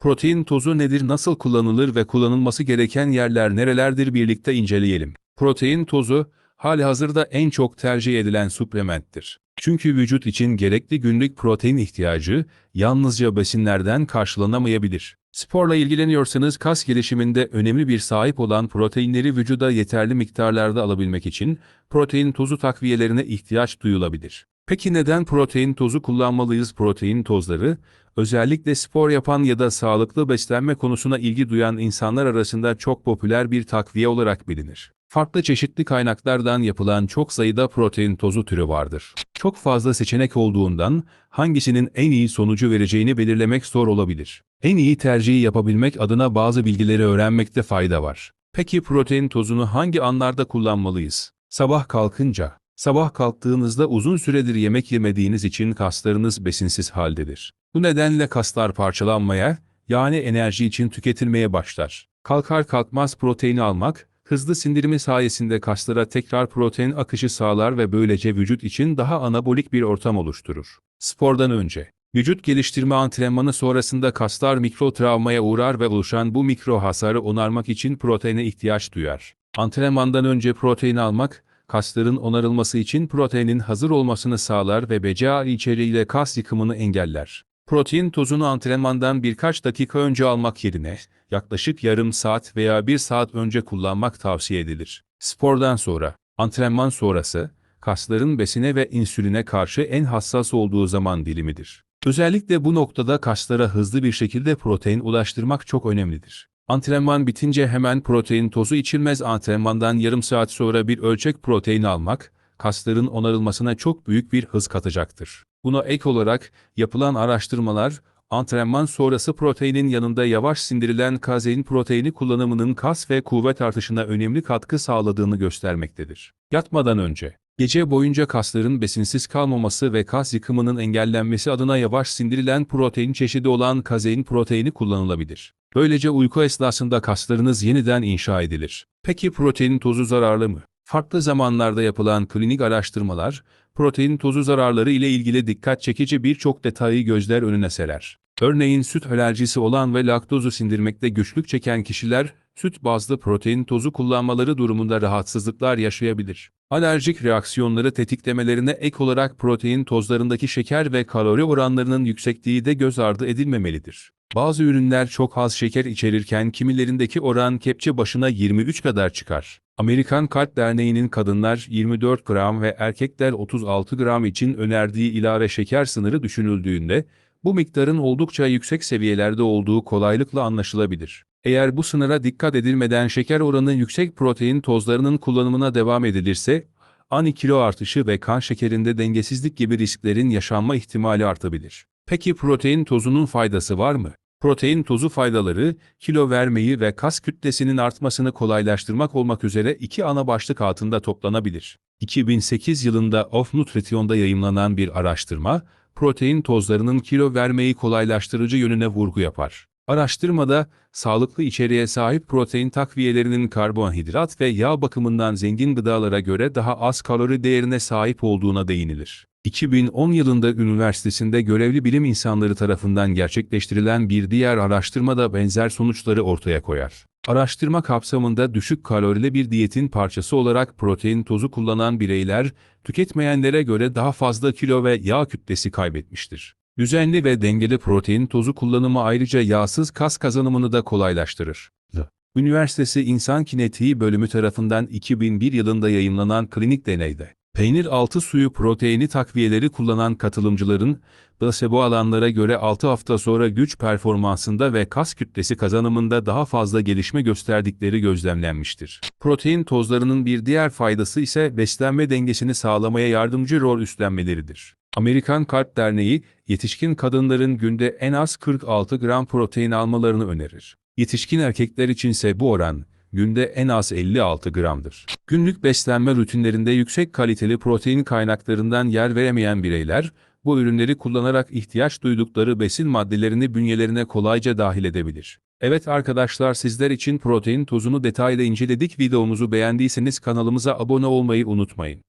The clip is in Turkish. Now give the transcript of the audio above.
Protein tozu nedir, nasıl kullanılır ve kullanılması gereken yerler nerelerdir birlikte inceleyelim. Protein tozu, hali hazırda en çok tercih edilen suplementtir. Çünkü vücut için gerekli günlük protein ihtiyacı yalnızca besinlerden karşılanamayabilir. Sporla ilgileniyorsanız kas gelişiminde önemli bir sahip olan proteinleri vücuda yeterli miktarlarda alabilmek için protein tozu takviyelerine ihtiyaç duyulabilir. Peki neden protein tozu kullanmalıyız? Protein tozları, özellikle spor yapan ya da sağlıklı beslenme konusuna ilgi duyan insanlar arasında çok popüler bir takviye olarak bilinir. Farklı çeşitli kaynaklardan yapılan çok sayıda protein tozu türü vardır. Çok fazla seçenek olduğundan hangisinin en iyi sonucu vereceğini belirlemek zor olabilir. En iyi tercihi yapabilmek adına bazı bilgileri öğrenmekte fayda var. Peki protein tozunu hangi anlarda kullanmalıyız? Sabah kalkınca. Sabah kalktığınızda uzun süredir yemek yemediğiniz için kaslarınız besinsiz haldedir. Bu nedenle kaslar parçalanmaya, yani enerji için tüketilmeye başlar. Kalkar kalkmaz proteini almak, hızlı sindirimi sayesinde kaslara tekrar protein akışı sağlar ve böylece vücut için daha anabolik bir ortam oluşturur. Spordan önce, vücut geliştirme antrenmanı sonrasında kaslar mikro travmaya uğrar ve oluşan bu mikro hasarı onarmak için proteine ihtiyaç duyar. Antrenmandan önce protein almak, kasların onarılması için proteinin hazır olmasını sağlar ve BCA içeriğiyle kas yıkımını engeller. Protein tozunu antrenmandan birkaç dakika önce almak yerine, yaklaşık yarım saat veya bir saat önce kullanmak tavsiye edilir. Spordan sonra, antrenman sonrası, kasların besine ve insüline karşı en hassas olduğu zaman dilimidir. Özellikle bu noktada kaslara hızlı bir şekilde protein ulaştırmak çok önemlidir. Antrenman bitince hemen protein tozu içilmez antrenmandan yarım saat sonra bir ölçek protein almak, kasların onarılmasına çok büyük bir hız katacaktır. Buna ek olarak yapılan araştırmalar, antrenman sonrası proteinin yanında yavaş sindirilen kazein proteini kullanımının kas ve kuvvet artışına önemli katkı sağladığını göstermektedir. Yatmadan önce, gece boyunca kasların besinsiz kalmaması ve kas yıkımının engellenmesi adına yavaş sindirilen protein çeşidi olan kazein proteini kullanılabilir. Böylece uyku esnasında kaslarınız yeniden inşa edilir. Peki protein tozu zararlı mı? Farklı zamanlarda yapılan klinik araştırmalar, protein tozu zararları ile ilgili dikkat çekici birçok detayı gözler önüne serer. Örneğin süt alerjisi olan ve laktozu sindirmekte güçlük çeken kişiler, süt bazlı protein tozu kullanmaları durumunda rahatsızlıklar yaşayabilir. Alerjik reaksiyonları tetiklemelerine ek olarak protein tozlarındaki şeker ve kalori oranlarının yüksekliği de göz ardı edilmemelidir. Bazı ürünler çok az şeker içerirken kimilerindeki oran kepçe başına 23 kadar çıkar. Amerikan Kalp Derneği'nin kadınlar 24 gram ve erkekler 36 gram için önerdiği ilave şeker sınırı düşünüldüğünde, bu miktarın oldukça yüksek seviyelerde olduğu kolaylıkla anlaşılabilir. Eğer bu sınıra dikkat edilmeden şeker oranı yüksek protein tozlarının kullanımına devam edilirse, ani kilo artışı ve kan şekerinde dengesizlik gibi risklerin yaşanma ihtimali artabilir. Peki protein tozunun faydası var mı? Protein tozu faydaları, kilo vermeyi ve kas kütlesinin artmasını kolaylaştırmak olmak üzere iki ana başlık altında toplanabilir. 2008 yılında Of Nutrition'da yayımlanan bir araştırma, protein tozlarının kilo vermeyi kolaylaştırıcı yönüne vurgu yapar. Araştırmada, sağlıklı içeriğe sahip protein takviyelerinin karbonhidrat ve yağ bakımından zengin gıdalara göre daha az kalori değerine sahip olduğuna değinilir. 2010 yılında üniversitesinde görevli bilim insanları tarafından gerçekleştirilen bir diğer araştırma da benzer sonuçları ortaya koyar. Araştırma kapsamında düşük kalorili bir diyetin parçası olarak protein tozu kullanan bireyler, tüketmeyenlere göre daha fazla kilo ve yağ kütlesi kaybetmiştir. Düzenli ve dengeli protein tozu kullanımı ayrıca yağsız kas kazanımını da kolaylaştırır. Üniversitesi İnsan Kinetiği bölümü tarafından 2001 yılında yayımlanan klinik deneyde, peynir altı suyu proteini takviyeleri kullanan katılımcıların, placebo alanlara göre 6 hafta sonra güç performansında ve kas kütlesi kazanımında daha fazla gelişme gösterdikleri gözlemlenmiştir. Protein tozlarının bir diğer faydası ise beslenme dengesini sağlamaya yardımcı rol üstlenmeleridir. Amerikan Kalp Derneği, yetişkin kadınların günde en az 46 gram protein almalarını önerir. Yetişkin erkekler içinse bu oran, günde en az 56 gramdır. Günlük beslenme rutinlerinde yüksek kaliteli protein kaynaklarından yer veremeyen bireyler, bu ürünleri kullanarak ihtiyaç duydukları besin maddelerini bünyelerine kolayca dahil edebilir. Evet arkadaşlar sizler için protein tozunu detaylı inceledik videomuzu beğendiyseniz kanalımıza abone olmayı unutmayın.